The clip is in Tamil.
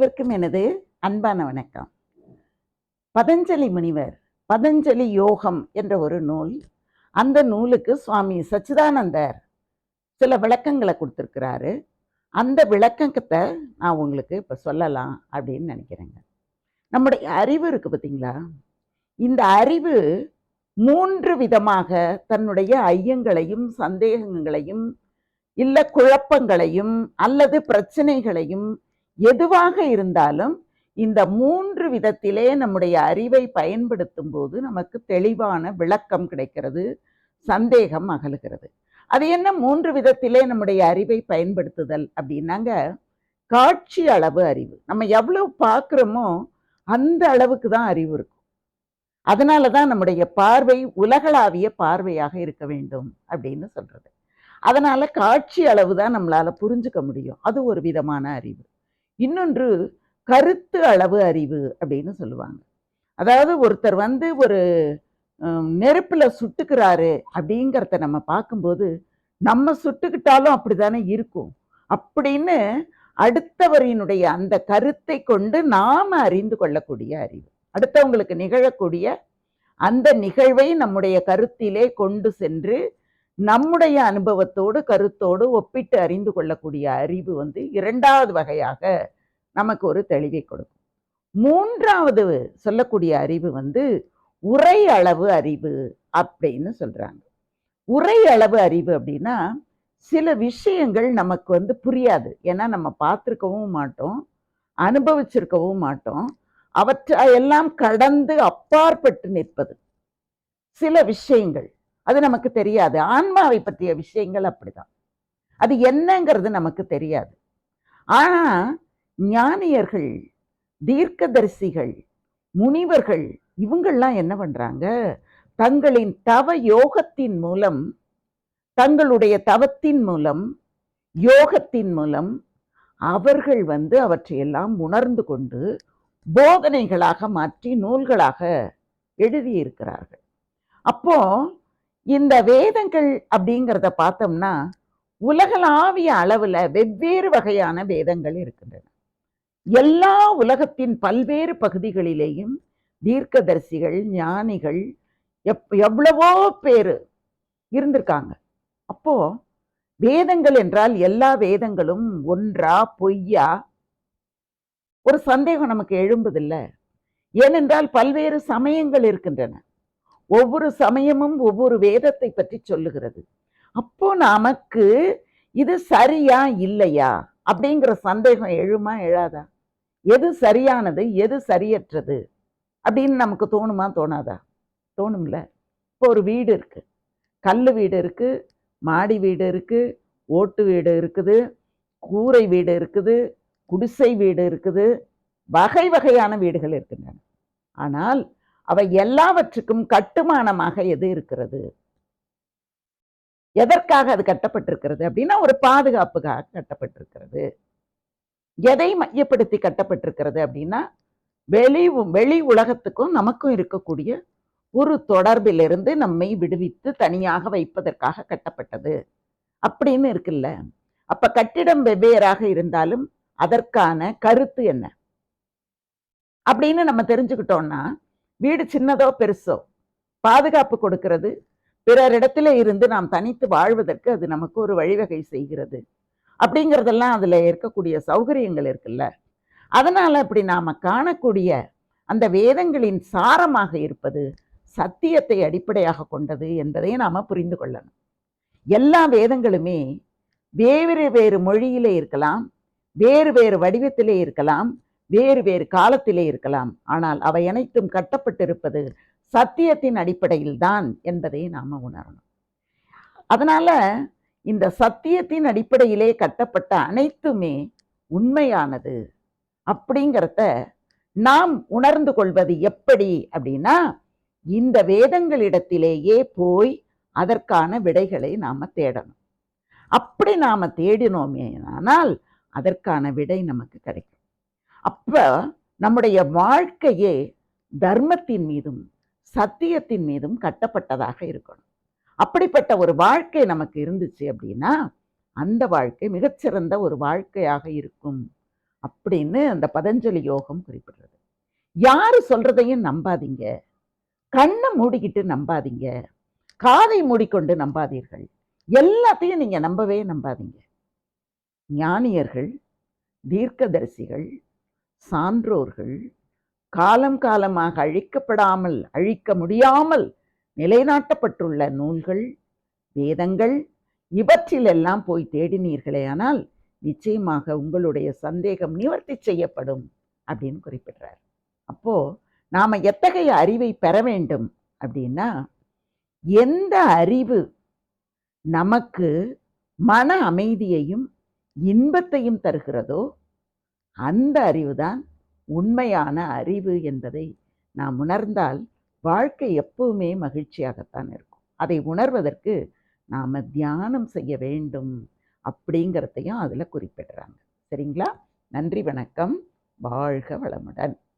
அனைவருக்கும் எனது அன்பான வணக்கம். பதஞ்சலி முனிவர் பதஞ்சலி யோகம் என்ற ஒரு நூல் அந்த நூலுக்கு சுவாமி சச்சிதானந்தர் சில விளக்கங்களை கொடுத்துருக்கிறாரு. அந்த விளக்கத்தை நான் உங்களுக்கு இப்போ சொல்லலாம் அப்படின்னு நினைக்கிறேங்க. நம்முடைய அறிவு இருக்கு பார்த்தீங்களா இந்த அறிவு மூன்று விதமாக தன்னுடைய ஐயங்களையும் சந்தேகங்களையும் இல்லை குழப்பங்களையும் அல்லது பிரச்சனைகளையும் எதுவாக இருந்தாலும் இந்த மூன்று விதத்திலே நம்முடைய அறிவை பயன்படுத்தும் போது நமக்கு தெளிவான விளக்கம் கிடைக்கிறது சந்தேகம் அகலுகிறது. அது என்ன? மூன்று விதத்திலே நம்முடைய அறிவை பயன்படுத்துதல் அப்படின்னாங்க காட்சி அளவு அறிவு. நம்ம எவ்வளவு பார்க்குறோமோ அந்த அளவுக்கு தான் அறிவு இருக்கும். அதனால தான் நம்முடைய பார்வை உலகளாவிய பார்வையாக இருக்க வேண்டும் அப்படின்னு சொல்றது. அதனால காட்சி அளவு தான் நம்மளால புரிஞ்சுக்க முடியும். அது ஒரு விதமான அறிவு. இன்னொன்று கருத்து அளவு அறிவு அப்படின்னு சொல்லுவாங்க. அதாவது ஒருத்தர் வந்து ஒரு நெருப்பில் சுட்டுக்கிறாரு அப்படிங்கிறத நம்ம பார்க்கும்போது நம்ம சுட்டுக்கிட்டாலும் அப்படி தானே இருக்கும். அப்படின்னு அடுத்தவரினுடைய அந்த கருத்தை கொண்டு நாம அறிந்து கொள்ளக்கூடிய அறிவு. அடுத்தவங்களுக்கு நிகழக்கூடிய அந்த நிகழ்வை நம்முடைய கருத்திலே கொண்டு சென்று நம்முடைய அனுபவத்தோடு கருத்தோடு ஒப்பிட்டு அறிந்து கொள்ளக்கூடிய அறிவு வந்து இரண்டாவது வகையாக நமக்கு ஒரு தெளிவை கொடுக்கும். மூன்றாவது சொல்லக்கூடிய அறிவு வந்து உரை அளவு அறிவு அப்படின்னு சொல்றாங்க. உரை அளவு அறிவு அப்படின்னா சில விஷயங்கள் நமக்கு வந்து புரியாது. ஏன்னா நம்ம பார்த்துருக்கவும் மாட்டோம் அனுபவிச்சிருக்கவும் மாட்டோம். அவற்றை எல்லாம் கடந்து அப்பாற்பட்டு நிற்பது. சில விஷயங்கள் அது நமக்கு தெரியாது. ஆன்மாவை பற்றிய விஷயங்கள் அப்படிதான். அது என்னங்கிறது நமக்கு தெரியாது. ஆனா ஞானியர்கள் தீர்க்கதரிசிகள் முனிவர்கள் இவங்கெல்லாம் என்ன பண்றாங்க? தங்களின் தவ யோகத்தின் மூலம் தங்களுடைய தவத்தின் மூலம் யோகத்தின் மூலம் அவர்கள் வந்து அவற்றையெல்லாம் உணர்ந்து கொண்டு போதனைகளாக மாற்றி நூல்களாக எழுதியிருக்கிறார்கள். அப்போ இந்த வேதங்கள் அப்படிங்கிறத பார்த்தோம்னா உலகளாவிய அளவுல வெவ்வேறு வகையான வேதங்கள் இருக்கின்றன. எல்லா உலகத்தின் பல்வேறு பகுதிகளிலேயும் தீர்க்கதரிசிகள் ஞானிகள் எப் எவ்வளவோ பேர் இருந்திருக்காங்க. அப்போ வேதங்கள் என்றால் எல்லா வேதங்களும் ஒன்றா பொய்யா? ஒரு சந்தேகம் நமக்கு எழும்புதில்ல. ஏனென்றால் பல்வேறு சமயங்கள் இருக்கின்றன. ஒவ்வொரு சமயமும் ஒவ்வொரு வேதத்தை பற்றி சொல்லுகிறது. அப்போ நமக்கு இது சரியா இல்லையா? அப்படிங்கிற சந்தேகம் எழுமா எழாதா? எது சரியானது எது சரியற்றது? அப்படின்னு நமக்கு தோணுமா தோணாதா? தோணும்ல. இப்போ ஒரு வீடு இருக்குது கல் வீடு இருக்குது மாடி வீடு இருக்குது ஓட்டு வீடு இருக்குது கூரை வீடு இருக்குது குடிசை வீடு இருக்குது வகை வகையான வீடுகள் இருக்கின்றன. ஆனால் அவை எல்லாவற்றுக்கும் கட்டுமானமாக எது இருக்கிறது? எதற்காக அது கட்டப்பட்டிருக்கிறது அப்படின்னா ஒரு பாதுகாப்புக்காக கட்டப்பட்டிருக்கிறது. எதை மையப்படுத்தி கட்டப்பட்டிருக்கிறது அப்படின்னா வெளி வெளி உலகத்துக்கும் நமக்கும் இருக்கக்கூடிய ஒரு தொடர்பிலிருந்து நம்மை விடுவித்து தனியாக வைப்பதற்காக கட்டப்பட்டது அப்படின்னு இருக்குல்ல. அப்ப கட்டிடம் வெவ்வேறாக இருந்தாலும் அதற்கான கருத்து என்ன? அப்படின்னு நம்ம தெரிஞ்சுக்கிட்டோம்னா வீடு சின்னதோ பெருசோ? பாதுகாப்பு கொடுக்கிறது. பிறரிடத்துல இருந்து நாம் தனித்து வாழ்வதற்கு அது நமக்கு ஒரு வழிவகை செய்கிறது. அப்படிங்கிறதெல்லாம் அதுல இருக்கக்கூடிய சௌகரியங்கள் இருக்குல்ல. அதனால அப்படி நாம காணக்கூடிய அந்த வேதங்களின் சாரமாக இருப்பது சத்தியத்தை அடிப்படையாக கொண்டது என்பதை நாம புரிந்து கொள்ளணும். எல்லா வேதங்களுமே வேறு வேறு மொழியிலே இருக்கலாம் வேறு வேறு வடிவத்திலே இருக்கலாம் வேறு வேறு காலத்திலே இருக்கலாம். ஆனால் அவை அனைத்தும் கட்டப்பட்டிருப்பது சத்தியத்தின் அடிப்படையில் தான் என்பதை நாம் உணரணும். அதனால் இந்த சத்தியத்தின் அடிப்படையிலே கட்டப்பட்ட அனைத்துமே உண்மையானது அப்படிங்கிறத நாம் உணர்ந்து கொள்வது எப்படி அப்படின்னா இந்த வேதங்களிடத்திலேயே போய் அதற்கான விடைகளை நாம் தேடணும். அப்படி நாம் தேடினோமே ஆனால் அதற்கான விடை நமக்கு கிடைக்கும். அப்போ நம்முடைய வாழ்க்கையே தர்மத்தின் மீதும் சத்தியத்தின் மீதும் கட்டப்பட்டதாக இருக்கணும். அப்படிப்பட்ட ஒரு வாழ்க்கை நமக்கு இருந்துச்சு அப்படின்னா அந்த வாழ்க்கை மிகச்சிறந்த ஒரு வாழ்க்கையாக இருக்கும் அப்படின்னு அந்த பதஞ்சலி யோகம் குறிப்பிடுறது. யாரு சொல்றதையும் நம்பாதீங்க. கண்ணை மூடிக்கிட்டு நம்பாதீங்க. காதை மூடிக்கொண்டு நம்பாதீர்கள். எல்லாத்தையும் நீங்க நம்பவே நம்பாதீங்க. ஞானியர்கள் தீர்க்கதரிசிகள் சான்றோர்கள் காலம் காலமாக அழிக்கப்படாமல் அழிக்க முடியாமல் நிலைநாட்டப்பட்டுள்ள நூல்கள் வேதங்கள் இவற்றிலெல்லாம் போய் தேடினீர்களே ஆனால் நிச்சயமாக உங்களுடைய சந்தேகம் நிவர்த்தி செய்யப்படும் அப்படின்னு குறிப்பிடுறார். அப்போ நாம் எத்தகைய அறிவை பெற வேண்டும் அப்படின்னா எந்த அறிவு நமக்கு மன அமைதியையும் இன்பத்தையும் தருகிறதோ அந்த அறிவுதான் உண்மையான அறிவு என்பதை நாம் உணர்ந்தால் வாழ்க்கை எப்பவுமே மகிழ்ச்சியாகத்தான் இருக்கும். அதை உணர்வதற்கு நாம் தியானம் செய்ய வேண்டும் அப்படிங்கிறதையும் அதில் குறிப்பிடுறாங்க. சரிங்களா? நன்றி வணக்கம். வாழ்க வளமுடன்.